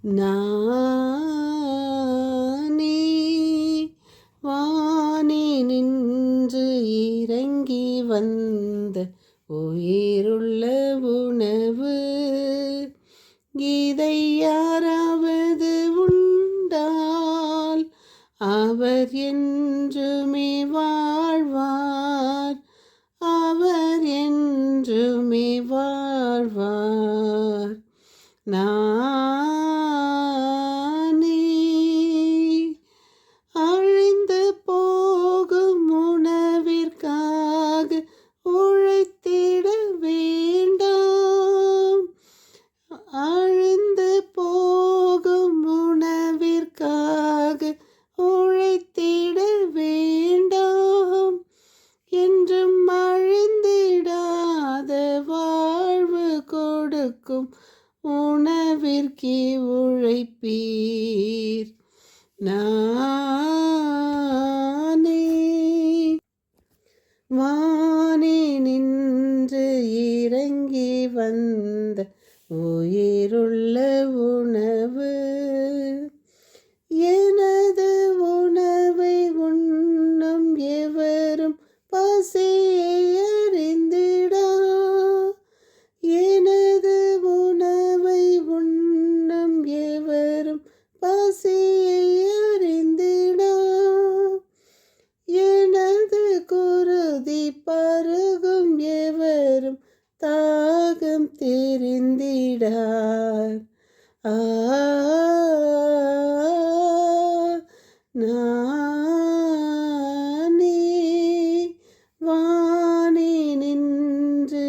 நானே வானே நின்று இறங்கி வந்த உயிருள்ள உணவு. இதை யாராவது உண்டால் அவர் என்றுமே வாழ்வார். அவர் என்றுமே வாழ்வார். நான் கொடுக்கும் உணவிற்கு உழைப்பீர். நானே வானே நின்று இறங்கி வந்த உயிருள்ள உணவு. என தாகம் தெரிந்திடார். ஆ நானே வானே நின்று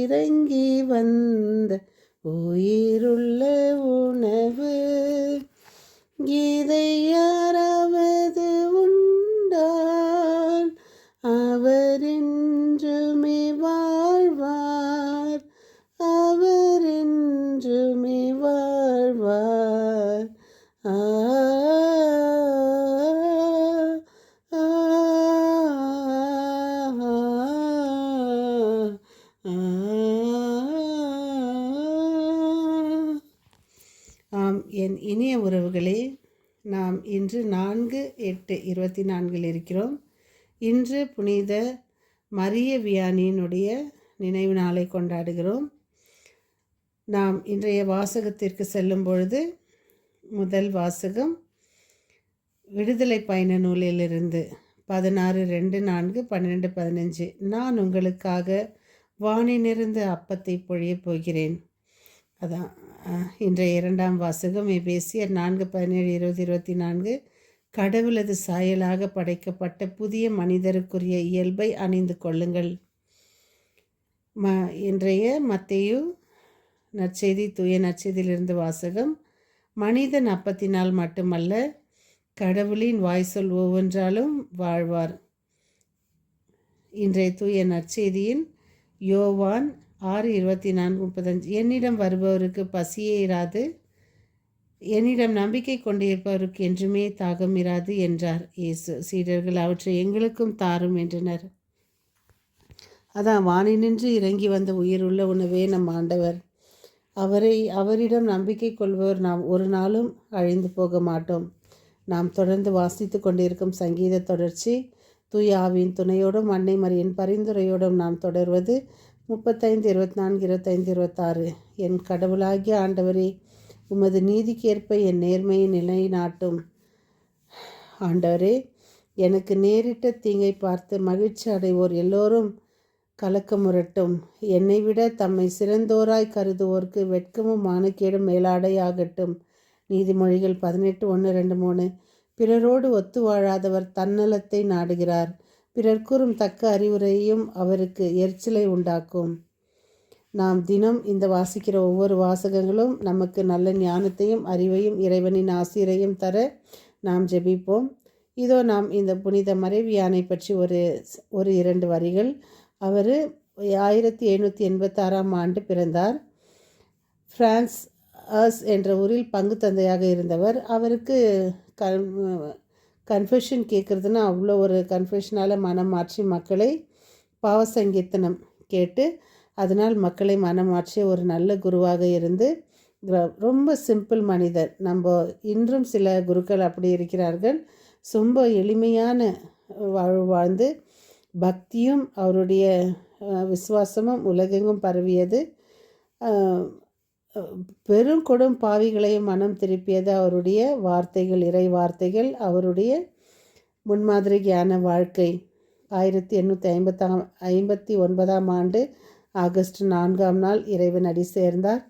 இறங்கி வந்த உயிருள்ள உணவு இதை என் இனிய உறவுகளே நாம் இன்று நான்கு எட்டு இருபத்தி நான்கில் இருக்கிறோம். இன்று புனித மரிய வியானியினுடைய நினைவு நாளை கொண்டாடுகிறோம். நாம் இன்றைய வாசகத்திற்கு செல்லும் பொழுது முதல் வாசகம் விடுதலை பயண நூலிலிருந்து பதினாறு ரெண்டு நான்கு பன்னிரெண்டு பதினஞ்சு. நான் உங்களுக்காக வானிலிருந்து அப்பத்தை பொழியப் போகிறேன். அதான் இன்றைய இரண்டாம் வாசகம் எபேசியர் நான்கு பதினேழு இருபது இருபத்தி நான்கு. கடவுளது சாயலாக படைக்கப்பட்ட புதிய மனிதருக்குரிய இயல்பை அணிந்து கொள்ளுங்கள். ம இன்றைய மத்தையு நற்செய்தி தூய நற்செய்தியிலிருந்து வாசகம். மனிதன் அப்பத்தினால் மட்டுமல்ல கடவுளின் வாய் சொல் ஒவ்வொன்றாலும் வாழ்வார். இன்றைய தூய நற்செய்தியின் யோவான் ஆறு இருபத்தி நான்கு முப்பத்தஞ்சு. என்னிடம் வருபவருக்கு பசியே இராது. என்னிடம் நம்பிக்கை கொண்டிருப்பவருக்கு என்றுமே தாகம் இராது என்றார் இயேசு. சீடர்கள் அவற்றை எங்களுக்கும் தாரும் என்றனர். அதான் வானினின்று இறங்கி வந்த உயிருள்ள உணவே நம் ஆண்டவர். அவரை அவரிடம் நம்பிக்கை கொள்பவர் நாம் ஒரு நாளும் அழிந்து போக மாட்டோம். நாம் தொடர்ந்து வாசித்து கொண்டிருக்கும் சங்கீத தொடர்ச்சி தூய துணையோடும் அன்னை மரியின் பரிந்துரையோடும் நாம் தொடர்வது முப்பத்தைந்து இருபத்தி நான்கு இருபத்தைந்து இருபத்தாறு. என் கடவுளாகிய ஆண்டவரே உமது நீதிக்கேற்ப என் நேர்மையை நிலைநாட்டும். ஆண்டவரே எனக்கு நேரிட்ட தீங்கை பார்த்து மகிழ்ச்சி அடைவோர் எல்லோரும் கலக்கமுறட்டும் என்னை விட தம்மை சிறந்தோராய் கருதுவோர்க்கு வெட்கமும் மானக்கேடும் மேலாடையாகட்டும். நீதிமொழிகள் பதினெட்டு ஒன்று ரெண்டு மூணு. பிறரோடு ஒத்து வாழாதவர் தன்னலத்தை நாடுகிறார். பிறர் கூறும் தக்க அறிவுரையும் அவருக்கு எரிச்சலை உண்டாக்கும். நாம் தினம் இந்த வாசிக்கிற ஒவ்வொரு வாசகங்களும் நமக்கு நல்ல ஞானத்தையும் அறிவையும் இறைவனின் ஆசிரையும் தர நாம் ஜெபிப்போம். இதோ நாம் இந்த புனித மறைவியானை பற்றி ஒரு ஒரு இரண்டு வரிகள். அவர் ஆயிரத்தி எழுநூற்றி எண்பத்தாறாம் ஆண்டு பிறந்தார். பிரான்ஸ் அஸ் என்ற ஊரில் பங்கு தந்தையாக இருந்தவர். அவருக்கு க கன்ஃபெஷன் கேட்குறதுன்னா அவ்வளோ ஒரு கன்ஃபெஷனால் மனம் மாற்றி மக்களை பாவசங்கீர்த்தனம் கேட்டு அதனால் மக்களை மனம் மாற்றிய ஒரு நல்ல குருவாக இருந்து கிர- ரொம்ப சிம்பிள் மனிதர். நம்ம இன்றும் சில குருக்கள் அப்படி இருக்கிறார்கள். ரொம்ப எளிமையான வாழ்வு வாழ்ந்து பக்தியும் அவருடைய விசுவாசமும் உலகெங்கும் பரவியது. பெரும் கொடும் பாவிகளையும் மனம் திருப்பியது அவருடைய வார்த்தைகள் இறை வார்த்தைகள் அவருடைய முன்மாதிரி ஞான வாழ்க்கை. ஆயிரத்தி எண்ணூற்றி ஐம்பத்தாம் ஐம்பத்தி ஒன்பதாம் ஆண்டு ஆகஸ்ட் நான்காம் நாள் இறைவன் அடி சேர்ந்தார்.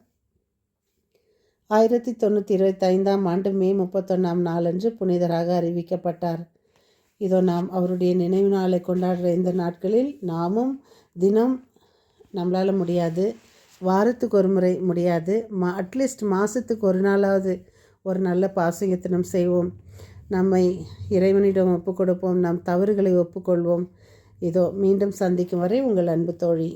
ஆயிரத்தி தொண்ணூற்றி இருபத்தைந்தாம் ஆண்டு மே முப்பத்தொன்னாம் நாளன்று புனிதராக அறிவிக்கப்பட்டார். இதோ நாம் அவருடைய நினைவு நாளை கொண்டாடுற இந்த நாட்களில் நாமும் தினம் நம்மளால் முடியாது. வாரத்துக்கு ஒரு முறை முடியாது. மா அட்லீஸ்ட் மாதத்துக்கு ஒரு நாளாவது ஒரு நல்ல பாசயத்தனம் செய்வோம். நம்மை இறைவனிடம் ஒப்புக்கொடுப்போம் நம் தவறுகளை ஒப்புக்கொள்வோம் இதோ மீண்டும் சந்திக்கும் வரை உங்கள் அன்பு தோழி.